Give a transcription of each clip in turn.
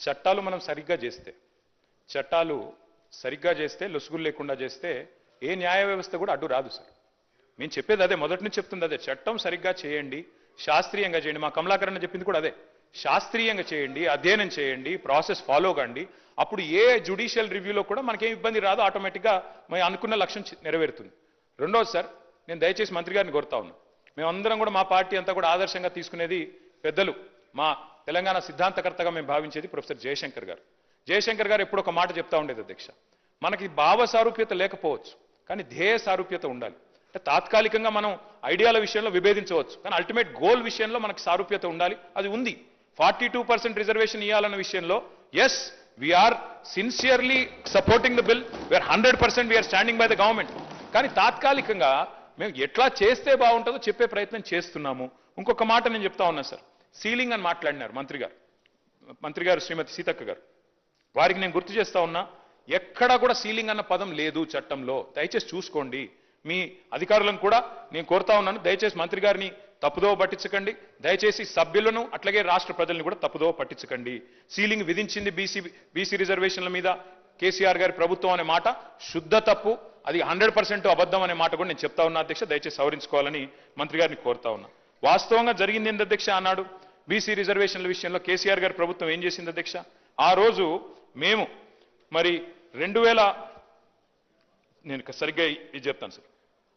చట్టాలు మనం సరిగ్గా చేస్తే చట్టాలు సరిగ్గా చేస్తే లొసుగులు లేకుండా చేస్తే ఏ న్యాయ వ్యవస్థ కూడా అడ్డు రాదు సార్. మేము చెప్పేది అదే మొదటి నుంచి చెప్తుంది అదే చట్టం సరిగ్గా చేయండి శాస్త్రీయంగా చేయండి. మా కమలాకరణ చెప్పింది కూడా అదే శాస్త్రీయంగా చేయండి అధ్యయనం చేయండి ప్రాసెస్ ఫాలో కండి. అప్పుడు ఏ జుడిషియల్ రివ్యూలో కూడా మనకేం ఇబ్బంది రాదు ఆటోమేటిక్గా మేము అనుకున్న లక్ష్యం నెరవేరుతుంది. రెండోది సార్ నేను దయచేసి మంత్రి గారిని కోరుతా ఉన్నా. మేమందరం కూడా మా పార్టీ అంతా కూడా ఆదర్శంగా తీసుకునేది పెద్దలు. మా తెలంగాణ సిద్ధాంతకర్తగా మేము భావించేది ప్రొఫెసర్ జయశంకర్ గారు. జయశంకర్ గారు ఎప్పుడు ఒక మాట చెప్తా ఉండేది అధ్యక్ష. మనకి భావ సారూప్యత లేకపోవచ్చు కానీ ధ్యేయ సారూప్యత ఉండాలి. అంటే తాత్కాలికంగా మనం ఐడియాల విషయంలో విభేదించవచ్చు కానీ అల్టిమేట్ గోల్ విషయంలో మనకి సారూప్యత ఉండాలి అది ఉంది. ఫార్టీ టూ పర్సెంట్ రిజర్వేషన్ ఇవ్వాలన్న విషయంలో yes we are sincerely supporting the bill we are hundred percent we are standing by the government కానీ తాత్కాలికంగా మేము ఎట్లా చేస్తే బాగుంటుందో చెప్పే ప్రయత్నం చేస్తున్నాము. ఇంకొక మాట నేను చెప్తా ఉన్నా సార్ సీలింగ్ అని మాట్లాడినారు మంత్రి గారు. మంత్రి గారు శ్రీమతి సీతక్క గారు. వారికి నేను గుర్తు చేస్తా ఉన్నా ఎక్కడా కూడా సీలింగ్ అన్న పదం లేదు చట్టంలో. దయచేసి చూసుకోండి. మీ అధికారులను కూడా నేను కోరుతా ఉన్నాను. దయచేసి మంత్రి గారిని తప్పుదోవ పట్టించకండి. దయచేసి సభ్యులను అట్లాగే రాష్ట్ర ప్రజల్ని కూడా తప్పుదోవ పట్టించకండి. సీలింగ్ విధించింది బీసీ బీసీ రిజర్వేషన్ల మీద కేసీఆర్ గారి ప్రభుత్వం అనే మాట శుద్ధ తప్పు. అది హండ్రెడ్ పర్సెంట్ అబద్ధం అనే మాట కూడా నేను చెప్తా ఉన్నా అధ్యక్ష. దయచేసి సవరించుకోవాలని మంత్రి గారిని కోరుతా ఉన్నా. వాస్తవంగా జరిగింది ఏంది అధ్యక్ష అన్నాడు బీసీ రిజర్వేషన్ల విషయంలో కేసీఆర్ గారి ప్రభుత్వం ఏం చేసింది అధ్యక్ష? ఆ రోజు మేము మరి రెండు వేల నేను సరిగ్గా ఇది చెప్తాను sir.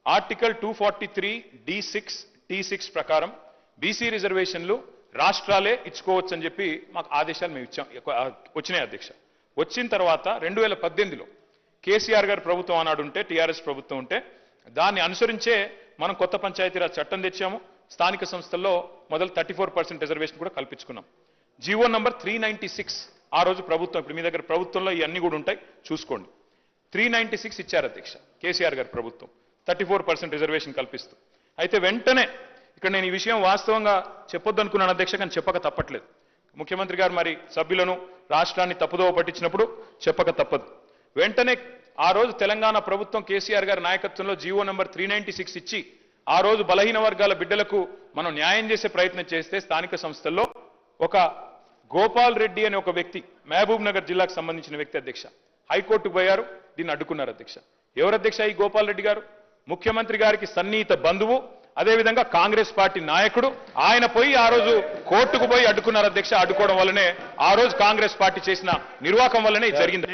Article two forty three D six T six ప్రకారం బీసీ రిజర్వేషన్లు రాష్ట్రాలే ఇచ్చుకోవచ్చు అని చెప్పి మాకు ఆదేశాలు మేము ఇచ్చాం. వచ్చినాయి అధ్యక్ష. వచ్చిన తర్వాత రెండు వేల పద్దెనిమిదిలో కేసీఆర్ గారి ప్రభుత్వం ఆనాడు ఉంటే టీఆర్ఎస్ ప్రభుత్వం ఉంటే దాన్ని అనుసరించే మనం కొత్త పంచాయతీరాజ్ చట్టం తెచ్చాము. స్థానిక సంస్థల్లో మొదలు థర్టీ ఫోర్ పర్సెంట్ రిజర్వేషన్ కూడా కల్పించుకున్నాం. GO number three ninety six ఆ రోజు ప్రభుత్వం ఇప్పుడు మీ దగ్గర ప్రభుత్వంలో ఇవన్నీ కూడా ఉంటాయి చూసుకోండి. త్రీ నైంటీ సిక్స్ ఇచ్చారు అధ్యక్ష కేసీఆర్ గారి ప్రభుత్వం. థర్టీ ఫోర్ పర్సెంట్ రిజర్వేషన్ కల్పిస్తూ. అయితే వెంటనే ఇక్కడ నేను ఈ విషయం వాస్తవంగా చెప్పొద్దు అనుకున్నాను అధ్యక్ష కానీ చెప్పక తప్పట్లేదు. ముఖ్యమంత్రి గారు మరి సభ్యులను రాష్ట్రాన్ని తప్పుదోవ పట్టించినప్పుడు చెప్పక తప్పదు. వెంటనే ఆ రోజు తెలంగాణ ప్రభుత్వం కేసీఆర్ గారి నాయకత్వంలో జీవో నెంబర్ త్రీ సిక్స్ ఇచ్చి ఆ రోజు బలహీన వర్గాల బిడ్డలకు మనం న్యాయం చేసే ప్రయత్నం చేస్తే స్థానిక సంస్థల్లో ఒక గోపాల్ రెడ్డి అనే ఒక వ్యక్తి మహబూబ్ నగర్ జిల్లాకు సంబంధించిన వ్యక్తి అధ్యక్ష హైకోర్టుకు పోయారు దీన్ని అడ్డుకున్నారు అధ్యక్ష. ఎవరు అధ్యక్ష ఈ గోపాల్ రెడ్డి గారు? ముఖ్యమంత్రి గారికి సన్నిహిత బంధువు అదేవిధంగా కాంగ్రెస్ పార్టీ నాయకుడు. ఆయన పోయి ఆ రోజు కోర్టుకు పోయి అడ్డుకున్నారు అధ్యక్ష. అడ్డుకోవడం వల్లనే ఆ రోజు కాంగ్రెస్ పార్టీ చేసిన నిర్వాకం వల్లనే ఇది జరిగింది.